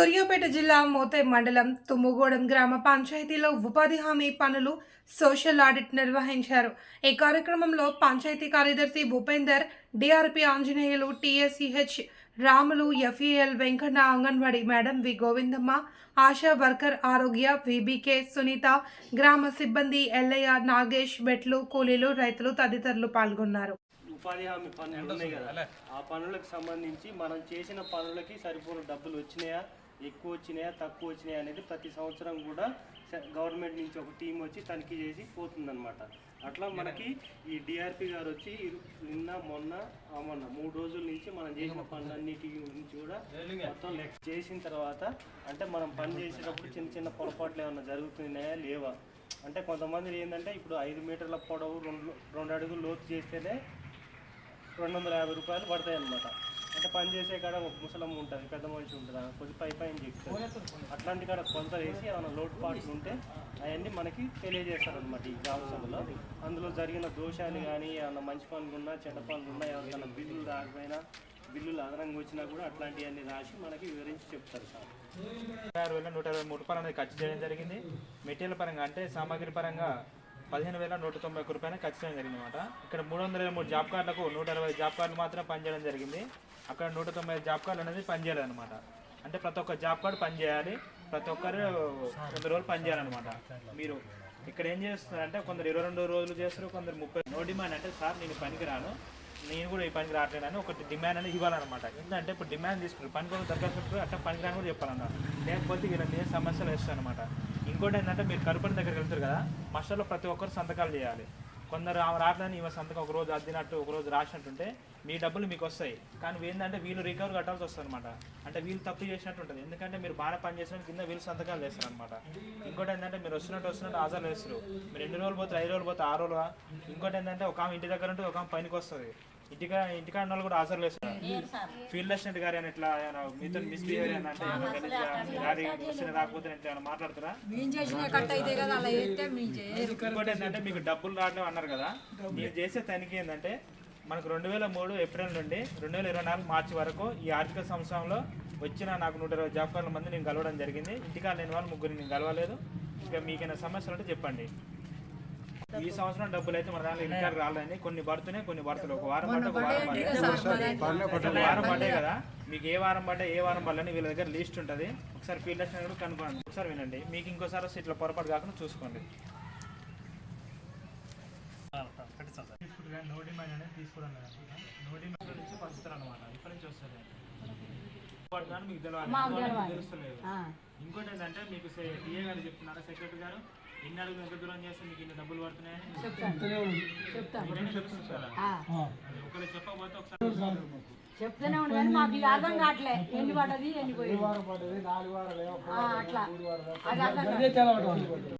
సూర్యాపేట జిల్లా మోతే మండలం తుమ్ముగూడెం గ్రామ పంచాయతీలో ఉపాధి హామీ పనులు సోషల్ ఆడిట్ నిర్వహించారు. ఈ కార్యక్రమంలో పంచాయతీ కార్యదర్శి Bhupender DRP Anjaneyulu TSCH Ramulu FEL Venkanna Anganwadi madam V Govindamma ASHA worker ఆరోగ్య విబికే సునీత గ్రామ సిబ్బంది ఎల్లయ్య నాగేష్ బెట్లు కూలీలు రైతులు తదితరులు పాల్గొన్నారు. ఉపాధి హామీ పనులు ఉన్నాయి కదా. ఆ పనులకు సంబంధించి మనం చేసిన పనులకి సరిపోయిన డబ్బులు వచ్చినాయా? ఎక్కువ వచ్చినాయా తక్కువ వచ్చినాయా అనేది ప్రతి సంవత్సరం కూడా గవర్నమెంట్ నుంచి ఒక టీం వచ్చి తనిఖీ చేసి పోతుందన్నమాట. అట్లా మనకి ఈ డిఆర్పి గారు వచ్చి నిన్న మొన్న మొన్న మూడు రోజుల నుంచి మనం చేసిన పనులన్నిటి గురించి కూడా మొత్తం లెక్క చేసిన తర్వాత అంటే మనం పని చేసేటప్పుడు చిన్న చిన్న పొరపాట్లు ఏమైనా జరుగుతున్నాయా లేవా? అంటే కొంతమంది ఏంటంటే ఇప్పుడు ఐదు మీటర్ల పొడవు రెండు రెండు అడుగులు లోతు చేస్తేనే రెండు వందల యాభై రూపాయలు పడతాయి అనమాట అంటే పని చేసే కాడ ఒక ముసలమ్మ ఉంటుంది పెద్ద మనిషి ఉంటుంది కొద్ది పై పైన చెప్తారు అట్లాంటి కాడ కొంత వేసి ఏమైనా లోటు పాటు ఉంటే అవన్నీ మనకి తెలియజేస్తారనమాట ఈ గ్రామ సభలో. అందులో జరిగిన దోషాలు కానీ ఏమైనా మంచి పనులు ఉన్నా చెడ్డ పనులు ఉన్నా ఎవరికైనా బిల్లులు రాకపోయినా బిల్లులు అదనంగా వచ్చినా కూడా అట్లాంటివన్నీ రాసి మనకి వివరించి చెప్తారు సార్. ఆరు వేల నూట ఇరవై మూడు రూపాయలు అనేది ఖర్చు చేయడం జరిగింది. మెటీరియల్ పరంగా అంటే సామాగ్రి పరంగా పదిహేను వేల నూట తొంభై ఒక్క రూపాయలు ఖర్చు చేయడం జరిగింది అనమాట ఇక్కడ మూడు వందల ఇరవై మూడు జాబ్ కార్డులకు నూట ఇరవై జాబ్ కార్డులు మాత్రం పనిచేయడం జరిగింది. అక్కడ నూట తొంభై జాబ్ కార్డులు అనేది పనిచేయలేదు అనమాట అంటే ప్రతి ఒక్క జాబ్ కార్డు పనిచేయాలి ప్రతి ఒక్కరు కొంత రోజులు పనిచేయాలన్నమాట మీరు ఇక్కడ ఏం చేస్తున్నారంటే కొందరు ఇరవై రెండు రోజులు చేస్తారు కొందరు ముప్పై నో డిమాండ్ అంటే సార్ నేను పనికి రాను నేను కూడా ఈ పనికి రావట్లేదు అని ఒకటి డిమాండ్ అనేది ఇవ్వాలన్నమాట. ఎందుకంటే ఇప్పుడు డిమాండ్ తీసుకుంటారు పని కూడా దరఖాస్తు అట్లా పనికి రాని కూడా చెప్పాలన్నమాట లేకపోతే వీళ్ళని సమస్యలు సమస్యలు వస్తాయన్నమాట. ఇంకోటి ఏంటంటే మీరు కరుపని దగ్గరికి వెళ్తారు కదా మాస్టర్లో ప్రతి ఒక్కరు సంతకాలు చేయాలి. కొందరు ఆమె రావట్లని ఈమె సంతకం ఒక రోజు అద్దినట్టు ఒక రోజు రాసినట్టుంటే మీ డబ్బులు మీకు వస్తాయి. కానీ ఏంటంటే వీళ్ళు రికవర్ కట్టాల్సి వస్తుంది అనమాట అంటే వీళ్ళు తప్పు చేసినట్టు ఉంటుంది. ఎందుకంటే మీరు బాగా పని చేసిన కింద వీళ్ళు సంతకాలు చేస్తారు అనమాట ఇంకోటి ఏంటంటే మీరు వస్తున్నట్టు వస్తున్నట్టు ఆధార్ వేస్తారు మీరు ఎన్ని రోజులు పోతే ఐదు రోజులు పోతే ఆరు రోజులు ఇంకోటి ఏంటంటే ఒక ఆమె ఇంటి దగ్గర ఉంటే ఒక ఆమె పనికి వస్తుంది. ఇంటికా ఇంటికాడ ఉన్న వాళ్ళు కూడా హాజరు వేస్తారు ఫీల్డ్ అసిస్టెంట్ గారు అని ఇట్లా ఏమైనా మీతో మిస్బిహేవియర్ అని అంటే గారి వస్తున్న రాకపోతే ఏమైనా మాట్లాడుతారా? ఇంకోటి ఏంటంటే మీకు డబ్బులు రావడం అన్నారు కదా మీరు చేసే తనిఖీ ఏంటంటే మనకు రెండు వేల మూడు ఏప్రిల్ నుండి రెండు వేల ఇరవై నాలుగు మార్చి వరకు ఈ ఆర్థిక సంవత్సరంలో వచ్చిన నాకు నూట ఇరవై జాబ్ కార్డుల మంది నేను కలవడం జరిగింది. ఇంటికాడ లేని వాళ్ళు ముగ్గురు నేను కలవలేదు. ఇక మీకైనా సమస్యలు ఉంటే చెప్పండి. ఈ సంవత్సరం డబ్బులు అయితే మన దాంట్లో ఇంటికాడ రాలేదని కొన్ని పడుతున్నాయి కొన్ని పడతలు ఒక వారం పడ్డ ఒక వారం పడ్డాయి. ఒక వారం పడ్డాయి కదా? మీకు ఏ వారం పడ్డా ఏ వారం పడ్డాని వీళ్ళ దగ్గర లిస్ట్ ఉంటుంది. ఒకసారి ఫీల్డ్ అసిస్టెంట్ కూడా కనుక్కోండి. ఒకసారి వినండి. మీకు ఇంకోసారి వస్తే ఇట్లా పొరపాటు కాకుండా చూసుకోండి. తీసుకుంటారు కానీ నో డిమాండ్ అనేది తీసుకోవడం లేదన్నమాట నో డిమాండ్ నుంచి పంచుతారు అనమాట ఇక్కడి నుంచి వస్తుంది వాటి కానీ మీకు తెలియాలి మీకు తెలుస్తలేదు. ఇంకోటి ఏంటంటే మీకు డిఏ గారు చెప్తున్నారా? సెక్రటరీ గారు? ఎన్ని అడుగులు ఎంత దూరం చేస్తే మీకు ఇన్ని డబ్బులు పడుతున్నాయని? ఒకరు చెప్పకపోతే ఒకసారి చెప్తూనే ఉండు కానీ మాకు ఇది అర్థం కావట్లే. ఎన్ని పడ్డది ఎన్ని పోయింది? అట్లా. అది అర్థం.